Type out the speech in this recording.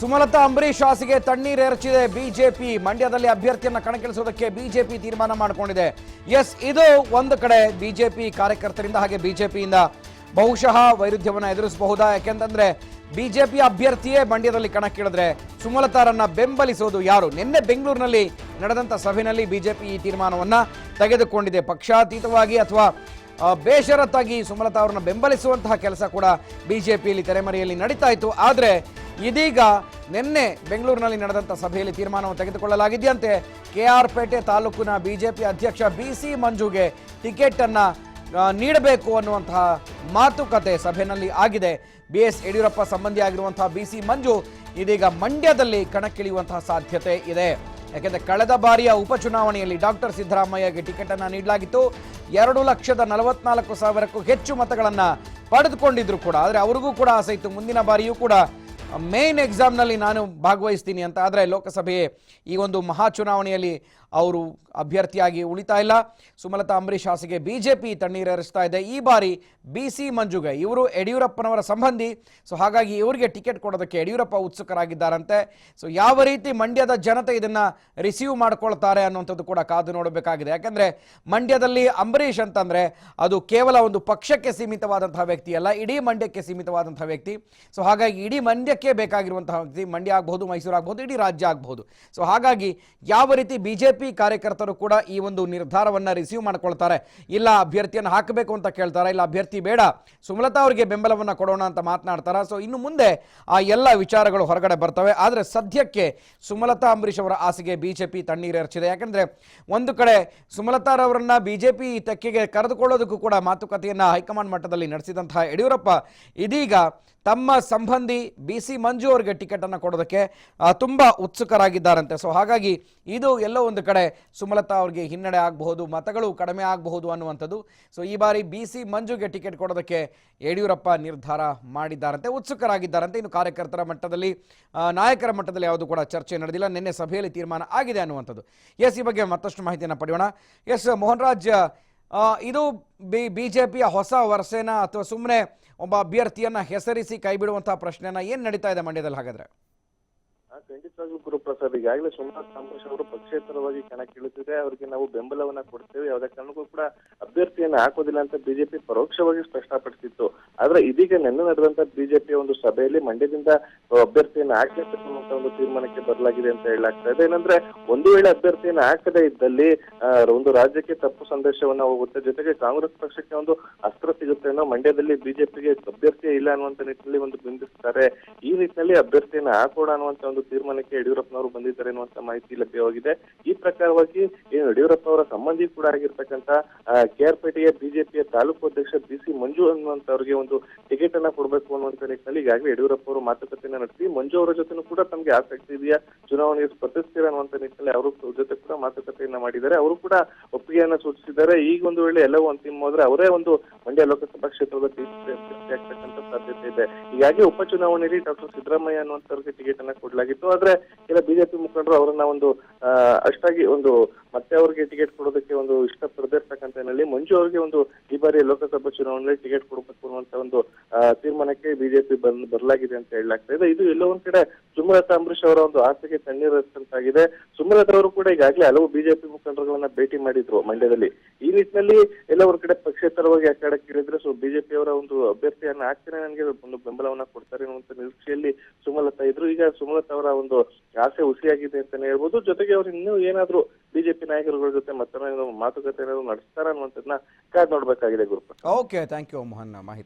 ಸುಮಲತಾ ಅಂಬರೀಶ್ ಶಾಸಿಗೆ ತಣ್ಣೀರ್ ಎರಚಿದೆ. ಬಿಜೆಪಿ ಮಂಡ್ಯದಲ್ಲಿ ಅಭ್ಯರ್ಥಿಯನ್ನು ಕಣಕ್ಕಿಳಿಸುವುದಕ್ಕೆ ಬಿಜೆಪಿ ತೀರ್ಮಾನ ಮಾಡಿಕೊಂಡಿದೆ. ಎಸ್, ಇದು ಒಂದು ಕಡೆ ಬಿಜೆಪಿ ಕಾರ್ಯಕರ್ತರಿಂದ ಹಾಗೆ ಬಿಜೆಪಿಯಿಂದ ಬಹುಶಃ ವೈರುಧ್ಯವನ್ನು ಎದುರಿಸಬಹುದಾ? ಯಾಕೆಂತಂದ್ರೆ ಬಿಜೆಪಿ ಅಭ್ಯರ್ಥಿಯೇ ಮಂಡ್ಯದಲ್ಲಿ ಕಣಕ್ಕಿಳಿದ್ರೆ ಸುಮಲತಾರನ್ನ ಬೆಂಬಲಿಸೋದು ಯಾರು? ನಿನ್ನೆ ಬೆಂಗಳೂರಿನಲ್ಲಿ ನಡೆದಂತ ಸಭೆಯಲ್ಲಿ ಬಿಜೆಪಿ ಈ ತೀರ್ಮಾನವನ್ನು ತೆಗೆದುಕೊಂಡಿದೆ. ಪಕ್ಷಾತೀತವಾಗಿ ಅಥವಾ ಬೇಷರತ್ತಾಗಿ ಸುಮಲತಾ ಅವರನ್ನ ಬೆಂಬಲಿಸುವಂತಹ ಕೆಲಸ ಕೂಡ ಬಿಜೆಪಿಯಲ್ಲಿ ತೆರೆಮರೆಯಲ್ಲಿ ನಡೀತಾ ಇತ್ತು. ಆದರೆ ಇದೀಗ ನಿನ್ನೆ ಬೆಂಗಳೂರಿನಲ್ಲಿ ನಡೆದಂಥ ಸಭೆಯಲ್ಲಿ ತೀರ್ಮಾನವನ್ನು ತೆಗೆದುಕೊಳ್ಳಲಾಗಿದೆಯಂತೆ ಕೆ ಆರ್ ಪೇಟೆ ತಾಲೂಕಿನ ಬಿಜೆಪಿ ಅಧ್ಯಕ್ಷ ಬಿ ಸಿ ಮಂಜುಗೆ ಟಿಕೆಟ್ ಅನ್ನ ನೀಡಬೇಕು ಅನ್ನುವಂತಹ ಮಾತುಕತೆ ಸಭೆಯಲ್ಲಿ ಆಗಿದೆ. ಬಿ ಎಸ್ ಯಡಿಯೂರಪ್ಪ ಸಂಬಂಧಿಯಾಗಿರುವಂತಹ ಬಿ ಸಿ ಮಂಜು ಇದೀಗ ಮಂಡ್ಯದಲ್ಲಿ ಕಣಕ್ಕಿಳಿಯುವಂತಹ ಸಾಧ್ಯತೆ ಇದೆ. ಯಾಕೆಂದರೆ ಕಳೆದ ಬಾರಿಯ ಉಪಚುನಾವಣೆಯಲ್ಲಿ ಡಾಕ್ಟರ್ ಸಿದ್ದರಾಮಯ್ಯಗೆ ಟಿಕೆಟ್ ಅನ್ನ ನೀಡಲಾಗಿತ್ತು. ಎರಡು ಲಕ್ಷದ ನಲವತ್ನಾಲ್ಕು ಸಾವಿರಕ್ಕೂ ಹೆಚ್ಚು ಮತಗಳನ್ನು ಪಡೆದುಕೊಂಡಿದ್ರು ಕೂಡ. ಆದರೆ ಅವ್ರಿಗೂ ಕೂಡ ಆಸೆ ಇತ್ತು. ಮುಂದಿನ ಬಾರಿಯೂ ಕೂಡ ಮೇನ್ ಎಕ್ಸಾಮ್ನಲ್ಲಿ ನಾನು ಭಾಗವಹಿಸ್ತೀನಿ ಅಂತ ಆದರೆ ಲೋಕಸಭೆ ಈ ಒಂದು ಮಹಾ ಚುನಾವಣೆಯಲ್ಲಿ ಅವರು ಅಭ್ಯರ್ಥಿಯಾಗಿ ಉಳಿತಾ ಇಲ್ಲ. ಸುಮಲತಾ ಅಂಬರೀಶ್ ಹಾಸಿಗೆ ಬಿಜೆಪಿ ತಣ್ಣೀರೇರಿಸ್ತಾ ಇದೆ. ಈ ಬಾರಿ ಬಿ ಸಿ ಮಂಜುಗೈ, ಇವರು ಯಡಿಯೂರಪ್ಪನವರ ಸಂಬಂಧಿ. ಸೊ ಹಾಗಾಗಿ ಇವರಿಗೆ ಟಿಕೆಟ್ ಕೊಡೋದಕ್ಕೆ ಯಡಿಯೂರಪ್ಪ ಉತ್ಸುಕರಾಗಿದ್ದಾರಂತೆ. ಸೊ ಯಾವ ರೀತಿ ಮಂಡ್ಯದ ಜನತೆ ಇದನ್ನು ರಿಸೀವ್ ಮಾಡ್ಕೊಳ್ತಾರೆ ಅನ್ನುವಂಥದ್ದು ಕೂಡ ಕಾದು ನೋಡಬೇಕಾಗಿದೆ. ಯಾಕೆಂದರೆ ಮಂಡ್ಯದಲ್ಲಿ ಅಂಬರೀಷ್ ಅಂತಂದರೆ ಅದು ಕೇವಲ ಒಂದು ಪಕ್ಷಕ್ಕೆ ಸೀಮಿತವಾದಂತಹ ವ್ಯಕ್ತಿ ಅಲ್ಲ ಇಡೀ ಮಂಡ್ಯಕ್ಕೆ ಸೀಮಿತವಾದಂತಹ ವ್ಯಕ್ತಿ. ಸೊ ಹಾಗಾಗಿ ಇಡೀ ಮಂಡ್ಯಕ್ಕೆ ಬೇಕಾಗಿರುವಂತಹ ವ್ಯಕ್ತಿ ಮಂಡ್ಯ ಆಗಬಹುದು, ಮೈಸೂರು ಆಗಬಹುದು, ಇಡೀ ರಾಜ್ಯ ಆಗಬಹುದು. ಸೊ ಹಾಗಾಗಿ ಯಾವ ರೀತಿ ಬಿಜೆಪಿ ಕಾರ್ಯಕರ್ತರು ಕೂಡ ಈ ಒಂದು ನಿರ್ಧಾರವನ್ನ ರಿಸೀವ್ ಮಾಡ್ಕೊಳ್ತಾರೆ, ಇಲ್ಲ ಅಭ್ಯರ್ಥಿಯನ್ನು ಹಾಕಬೇಕು ಅಂತ ಕೇಳ್ತಾರೆ, ಇಲ್ಲ ಅಭ್ಯರ್ಥಿ ಬೇಡ, ಸುಮಲತಾ ಅವರಿಗೆ ಬೆಂಬಲವನ್ನ ಕೊಡೋಣ ಅಂತ ಮಾತನಾಡ್ತಾರೆ? ಸೊ ಇನ್ನು ಮುಂದೆ ಆ ಎಲ್ಲ ವಿಚಾರಗಳು ಹೊರಗಡೆ ಬರ್ತವೆ. ಆದರೆ ಸದ್ಯಕ್ಕೆ ಸುಮಲತಾ ಅಂಬರೀಷ್ ಅವರ ಆಸೆಗೆ ಬಿಜೆಪಿ ತಣ್ಣೀರೆರಚಿದೆ ಯಾಕಂದ್ರೆ ಒಂದು ಕಡೆ ಸುಮಲತಾರವರನ್ನ ಬಿಜೆಪಿ ತೆಕ್ಕೆಗೆ ಕರೆದುಕೊಳ್ಳೋದಕ್ಕೂ ಕೂಡ ಮಾತುಕತೆಯನ್ನ ಹೈಕಮಾಂಡ್ ಮಟ್ಟದಲ್ಲಿ ನಡೆಸಿದಂತಹ ಯಡಿಯೂರಪ್ಪ, ಇದೀಗ ತಮ್ಮ ಸಂಬಂಧಿ ಬಿ ಸಿ ಮಂಜು ಅವರಿಗೆ ಟಿಕೆಟ್ ಅನ್ನು ಕೊಡೋದಕ್ಕೆ ತುಂಬ ಉತ್ಸುಕರಾಗಿದ್ದಾರಂತೆ. ಸೊ ಹಾಗಾಗಿ ಇದು ಎಲ್ಲೋ ಒಂದು ಕಡೆ ಸುಮಲತಾ ಅವರಿಗೆ ಹಿನ್ನಡೆ ಆಗಬಹುದು, ಮತಗಳು ಕಡಿಮೆ ಆಗಬಹುದು ಅನ್ನುವಂಥದ್ದು. ಸೊ ಈ ಬಾರಿ ಬಿ ಸಿ ಮಂಜುಗೆ ಟಿಕೆಟ್ ಕೊಡೋದಕ್ಕೆ ಯಡಿಯೂರಪ್ಪ ನಿರ್ಧಾರ ಮಾಡಿದ್ದಾರಂತೆ, ಉತ್ಸುಕರಾಗಿದ್ದಾರಂತೆ. ಇನ್ನು ಕಾರ್ಯಕರ್ತರ ಮಟ್ಟದಲ್ಲಿ ನಾಯಕರ ಮಟ್ಟದಲ್ಲಿ ಯಾವುದು ಕೂಡ ಚರ್ಚೆ ನಡೆದಿಲ್ಲ, ನಿನ್ನೆ ಸಭೆಯಲ್ಲಿ ತೀರ್ಮಾನ ಆಗಿದೆ ಅನ್ನುವಂಥದ್ದು. ಎಸ್ ಈ ಬಗ್ಗೆ ಮತ್ತಷ್ಟು ಮಾಹಿತಿಯನ್ನು ಪಡೆಯೋಣ. ಎಸ್, ಮೋಹನ್ ರಾಜ್ ಇದು ಬಿ, ಬಿಜೆಪಿಯ ಹೊಸ ವರ್ಷೇನ ಅಥವಾ ಸುಮ್ಮನೆ ಒಬ್ಬ ಅಭ್ಯರ್ಥಿಯನ್ನ ಹೆಸರಿಸಿ ಕೈಬಿಡುವಂಥ ಪ್ರಶ್ನೆನ ಏನ್ ನಡೀತಾ ಇದೆ ಮಂಡ್ಯದಲ್ಲಿ ಹಾಗಾದ್ರೆ? ಖಂಡಿತವಾಗ್ಲೂ ಗುರುಪ್ರಸಾದ್ ಈಗಾಗಲೇ ಸೋಮನಾಥ್ ಸಂತೋಷ್ ಅವರು ಪಕ್ಷೇತರವಾಗಿ ಕಣಕ್ಕಿಳಿದಿದೆ ಅವರಿಗೆ ನಾವು ಬೆಂಬಲವನ್ನ ಕೊಡ್ತೇವೆ. ಯಾವುದೇ ಕಾರಣಕ್ಕೂ ಕೂಡ ಅಭ್ಯರ್ಥಿಯನ್ನ ಹಾಕೋದಿಲ್ಲ ಅಂತ ಬಿಜೆಪಿ ಪರೋಕ್ಷವಾಗಿ ಸ್ಪಷ್ಟಪಡಿಸಿತ್ತು ಆದ್ರೆ ಇದೀಗ ನಿನ್ನೆ ನಡೆದಂತ ಬಿಜೆಪಿಯ ಒಂದು ಸಭೆಯಲ್ಲಿ ಮಂಡ್ಯದಿಂದ ಅಭ್ಯರ್ಥಿಯನ್ನ ಹಾಕಬೇಕು ಒಂದು ತೀರ್ಮಾನಕ್ಕೆ ಬರಲಾಗಿದೆ ಅಂತ ಹೇಳಲಾಗ್ತಾ ಇದೆ. ಏನಂದ್ರೆ ಒಂದು ವೇಳೆ ಅಭ್ಯರ್ಥಿಯನ್ನ ಹಾಕದೇ ಇದ್ದಲ್ಲಿ ಒಂದು ರಾಜ್ಯಕ್ಕೆ ತಪ್ಪು ಸಂದೇಶವನ್ನ ಹೋಗುತ್ತೆ. ಜೊತೆಗೆ ಕಾಂಗ್ರೆಸ್ ಪಕ್ಷಕ್ಕೆ ಒಂದು ಅಸ್ತ್ರ ಸಿಗುತ್ತೆ ಅನ್ನೋ ಮಂಡ್ಯದಲ್ಲಿ ಬಿಜೆಪಿಗೆ ಅಭ್ಯರ್ಥಿ ಇಲ್ಲ ಅನ್ನುವಂತ ನಿಟ್ಟಿನಲ್ಲಿ ಒಂದು ಬಿಂಬಿಸ್ತಾರೆ. ಈ ನಿಟ್ಟಿನಲ್ಲಿ ಅಭ್ಯರ್ಥಿಯನ್ನ ಹಾಕೋಣ ಅನ್ನುವಂತ ಒಂದು ತೀರ್ಮಾನಕ್ಕೆ ಯಡಿಯೂರಪ್ಪನವರು ಬಂದಿದ್ದಾರೆ ಅನ್ನುವಂತ ಮಾಹಿತಿ ಲಭ್ಯವಾಗಿದೆ. ಈ ಪ್ರಕಾರವಾಗಿ ಏನು ಯಡಿಯೂರಪ್ಪ ಅವರ ಸಂಬಂಧಿ ಕೂಡ ಆಗಿರ್ತಕ್ಕಂಥ ಕೆಆರ್ಪೇಟೆಯ ಬಿಜೆಪಿಯ ತಾಲೂಕು ಅಧ್ಯಕ್ಷ ಬಿ ಸಿ ಮಂಜು ಅನ್ನುವಂತವ್ರಿಗೆ ಒಂದು ಟಿಕೆಟ್ ಅನ್ನ ಕೊಡಬೇಕು ಅನ್ನುವಂತ ನಿಟ್ಟಿನಲ್ಲಿ ಈಗಾಗಲೇ ಯಡಿಯೂರಪ್ಪ ಅವರು ಮಾತುಕತೆ ನಡೆಸಿ, ಮಂಜು ಅವರ ಜೊತೆನೂ ಕೂಡ ತಮಗೆ ಆಸಕ್ತಿ ಇದೆಯಾ? ಚುನಾವಣೆಗೆ ಸ್ಪರ್ಧಿಸ್ತೀರಾ ಅನ್ನುವಂತ ನಿಟ್ಟಿನಲ್ಲಿ ಅವರು ಜೊತೆ ಕೂಡ ಮಾತುಕತೆಯನ್ನ ಮಾಡಿದ್ದಾರೆ. ಅವರು ಕೂಡ ಒಪ್ಪಿಗೆಯನ್ನ ಸೂಚಿಸಿದ್ದಾರೆ. ಈಗ ಒಂದು ವೇಳೆ ಎಲ್ಲವೂ ಅಂತಿಮವಾದ್ರೆ ಅವರೇ ಒಂದು ಮಂಡ್ಯ ಲೋಕಸಭಾ ಕ್ಷೇತ್ರದ ಸಾಧ್ಯತೆ ಇದೆ. ಹೀಗಾಗಿ ಉಪಚುನಾವಣೆಯಲ್ಲಿ ಡಾಕ್ಟರ್ ಸಿದ್ದರಾಮಯ್ಯ ಅನ್ನುವಂಥವ್ರಿಗೆ ಟಿಕೆಟ್ ಅನ್ನ ಕೊಡಲಾಗಿತ್ತು. ಆದ್ರೆ ಕೆಲ ಬಿಜೆಪಿ ಮುಖಂಡರು ಅವರನ್ನ ಒಂದು ಅಷ್ಟಾಗಿ ಒಂದು ಮತ್ತೆ ಅವರಿಗೆ ಟಿಕೆಟ್ ಕೊಡೋದಕ್ಕೆ ಒಂದು ಇಷ್ಟಪಡದೇ ಇರ್ತಕ್ಕಂಥ ಹಿನ್ನೆಲೆ ಮಂಜು ಅವರಿಗೆ ಒಂದು ಈ ಬಾರಿ ಲೋಕಸಭಾ ಚುನಾವಣೆಯಲ್ಲಿ ಟಿಕೆಟ್ ಕೊಡಬೇಕು ಅನ್ನುವಂತ ಒಂದು ತೀರ್ಮಾನಕ್ಕೆ ಬಿಜೆಪಿ ಬಂದ್, ಬರಲಾಗಿದೆ ಅಂತ ಹೇಳಲಾಗ್ತಾ ಇದೆ. ಇದು ಎಲ್ಲೋ ಒಂದ್ ಕಡೆ ಸುಮಲತಾ ಅಂಬರೀಷ್ ಅವರ ಒಂದು ಆಸೆಗೆ ತಣ್ಣೀರು ಹಚ್ಚಂತಾಗಿದೆ ಸುಮಲತಾ ಅವರು ಕೂಡ ಈಗಾಗಲೇ ಹಲವು ಬಿಜೆಪಿ ಮುಖಂಡರುಗಳನ್ನ ಭೇಟಿ ಮಾಡಿದ್ರು ಮಂಡ್ಯದಲ್ಲಿ. ಈ ನಿಟ್ಟಿನಲ್ಲಿ ಎಲ್ಲ ಕಡೆ ಪಕ್ಷೇತರವಾಗಿ ಆ ಕಡೆ ಕೇಳಿದ್ರೆ ಸೊ ಬಿಜೆಪಿ ಅವರ ಒಂದು ಅಭ್ಯರ್ಥಿಯನ್ನ ಹಾಕ್ತೇನೆ ನನಗೆ, ಒಂದು ಬೆಂಬಲವನ್ನ ಕೊಡ್ತಾರೆ ಅನ್ನುವಂತ ನಿರೀಕ್ಷೆಯಲ್ಲಿ ಸುಮಲತಾ ಇದ್ರು. ಈಗ ಸುಮಲತಾ ಅವರ ಒಂದು ಆಸೆ ಹುಸಿಯಾಗಿದೆ ಅಂತಾನೆ ಹೇಳ್ಬೋದು. ಜೊತೆಗೆ ಅವ್ರು ಇನ್ನೂ ಏನಾದ್ರು ಬಿಜೆಪಿ ನಾಯಕರುಗಳ ಜೊತೆ ಮತ್ತೆ ಮಾತುಕತೆ ಏನಾದ್ರು ನಡೆಸ್ತಾರ ಅನ್ನುವಂಥದ್ದನ್ನ ಕಾದ್ ನೋಡ್ಬೇಕಾಗಿದೆ Guruprasad okay thank you Mohan, ಮಾಹಿತಿ.